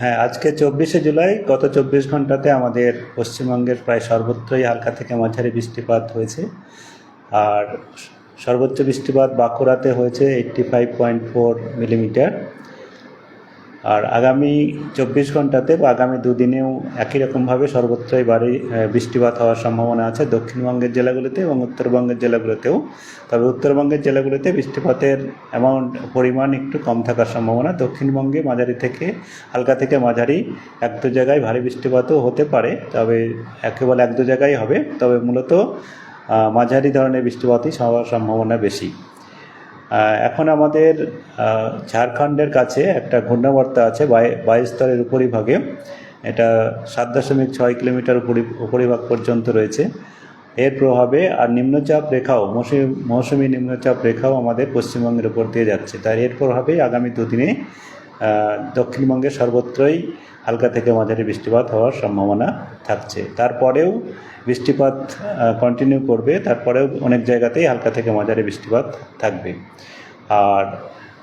হ্যাঁ আজকে চব্বিশে জুলাই, গত চব্বিশ ঘন্টাতে আমাদের পশ্চিমবঙ্গের প্রায় সর্বত্রই হালকা থেকে মাঝারি বৃষ্টিপাত হয়েছে। আর সর্বোচ্চ বৃষ্টিপাত বাঁকুড়াতে হয়েছে eighty five point four millimetre আর আগামী চব্বিশ ঘন্টাতে বা আগামী দুদিনেও একই রকমভাবে সর্বত্রই বাড়ি বৃষ্টিপাত হওয়ার সম্ভাবনা আছে দক্ষিণবঙ্গের জেলাগুলিতে এবং উত্তরবঙ্গের জেলাগুলোতেও। তবে উত্তরবঙ্গের জেলাগুলিতে বৃষ্টিপাতের অ্যামাউন্ট পরিমাণ একটু কম থাকার সম্ভাবনা। দক্ষিণবঙ্গে মাঝারি থেকে, হালকা থেকে মাঝারি এক দু জায়গায় ভারী বৃষ্টিপাতও হতে পারে, তবে একেবারে এক দু জায়গায় হবে। তবে মূলত মাঝারি ধরনের বৃষ্টিপাতই হওয়ার সম্ভাবনা বেশি। এখন আমাদের ঝাড়খণ্ডের কাছে একটা ঘূর্ণাবর্তা আছে বাই- বাইশ স্তরের উপরিভাগে। এটা সাত দশমিক ছয় কিলোমিটার উপরি উপরিভাগ পর্যন্ত রয়েছে। এর প্রভাবে আর নিম্নচাপ রেখাও, মৌসুমী মৌসুমী নিম্নচাপ রেখাও আমাদের পশ্চিমবঙ্গের উপর দিয়ে যাচ্ছে। তাই এর প্রভাবেই আগামী দুদিনে দক্ষিণবঙ্গের সর্বত্রই হালকা থেকে মাঝারি বৃষ্টিপাত হওয়ার সম্ভাবনা থাকছে। তারপরেও বৃষ্টিপাত কন্টিনিউ করবে, তারপরেও অনেক জায়গাতেই হালকা থেকে মাঝারি বৃষ্টিপাত থাকবে। আর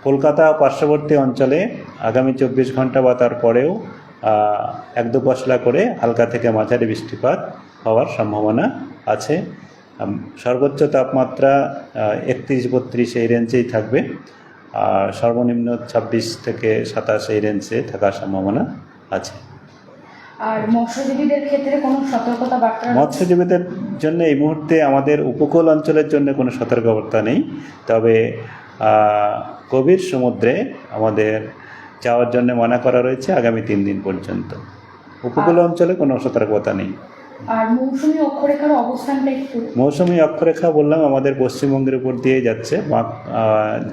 কলকাতা পার্শ্ববর্তী অঞ্চলে আগামী চব্বিশ ঘণ্টা বা তারপরেও এক দু পশলা করে হালকা থেকে মাঝারি বৃষ্টিপাত হওয়ার সম্ভাবনা আছে। সর্বোচ্চ তাপমাত্রা একত্রিশ, বত্রিশ এই রেঞ্জেই থাকবে। আর সর্বনিম্ন ছাব্বিশ থেকে সাতাশ এই রেঞ্জে থাকার সম্ভাবনা আছে। আর মৎস্যজীবীদের ক্ষেত্রে কোনো সতর্কতা বার্তা মৎস্যজীবীদের জন্য এই মুহূর্তে আমাদের উপকূল অঞ্চলের জন্য কোনো সতর্কবার্তা নেই। তবে গভীর সমুদ্রে আমাদের যাওয়ার জন্য মানা করা রয়েছে আগামী তিন দিন পর্যন্ত। উপকূল অঞ্চলে কোনো সতর্কতা নেই। আর মৌসুমী অক্ষরেখার অবস্থানটা একটু মৌসুমী অক্ষরেখা বললাম আমাদের পশ্চিমবঙ্গের উপর দিয়ে যাচ্ছে। আহ,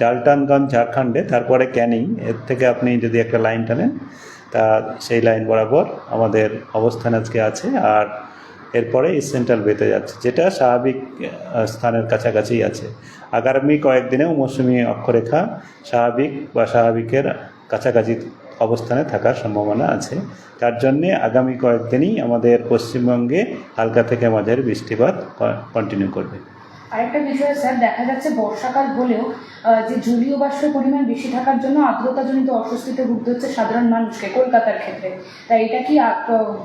ঝাড়খণ্ডে তারপরে ক্যানিং। এর থেকে আপনি যদি একটা লাইন টানেন তা সেই লাইন বরাবর আমাদের অবস্থান আজকে আছে আর এরপরে ইস্ট সেন্ট্রাল বেতে যাচ্ছে, যেটা স্বাভাবিক স্থানের কাছাকাছি আছে। আগামী কয়েকদিনেও মৌসুমি অক্ষরেখা স্বাভাবিক বা স্বাভাবিকের কাছাকাছি অবস্থানে থাকার সম্ভাবনা আছে। তার জন্যে আগামী কয়েকদিনই আমাদের পশ্চিমবঙ্গে হালকা থেকে মাঝারি বৃষ্টিপাত কন্টিনিউ করবে। আরেকটা বিষয় স্যার, দেখা যাচ্ছে বর্ষাকাল হলেও যে জলীয় বাষ্পের পরিমাণ বেশি থাকার জন্য আর্দ্রতাজনিত অস্বস্তিতে ভুগতে হচ্ছে সাধারণ মানুষকে কলকাতার ক্ষেত্রে। তাই এটা কি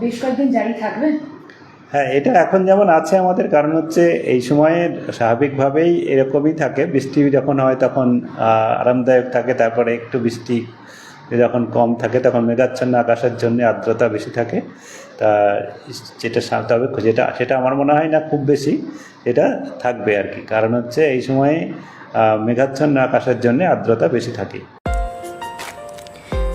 বেশ কয়েকদিন জারি থাকবে? হ্যাঁ এটা এখন যেমন আছে, আমাদের কারণ হচ্ছে এই সময়ে স্বাভাবিকভাবেই এরকমই থাকে। বৃষ্টি যখন হয় তখন আরামদায়ক থাকে, তারপরে একটু বৃষ্টি যখন কম থাকে তখন মেঘাচ্ছন্ন আকাশের জন্য আর্দ্রতা বেশি থাকে। তা যেটা তবে যেটা, সেটা আমার মনে হয় না খুব বেশি, এটা থাকবে আর কি। কারণ হচ্ছে এই সময়ে মেঘাচ্ছন্ন আকাশের জন্যে আর্দ্রতা বেশি থাকে।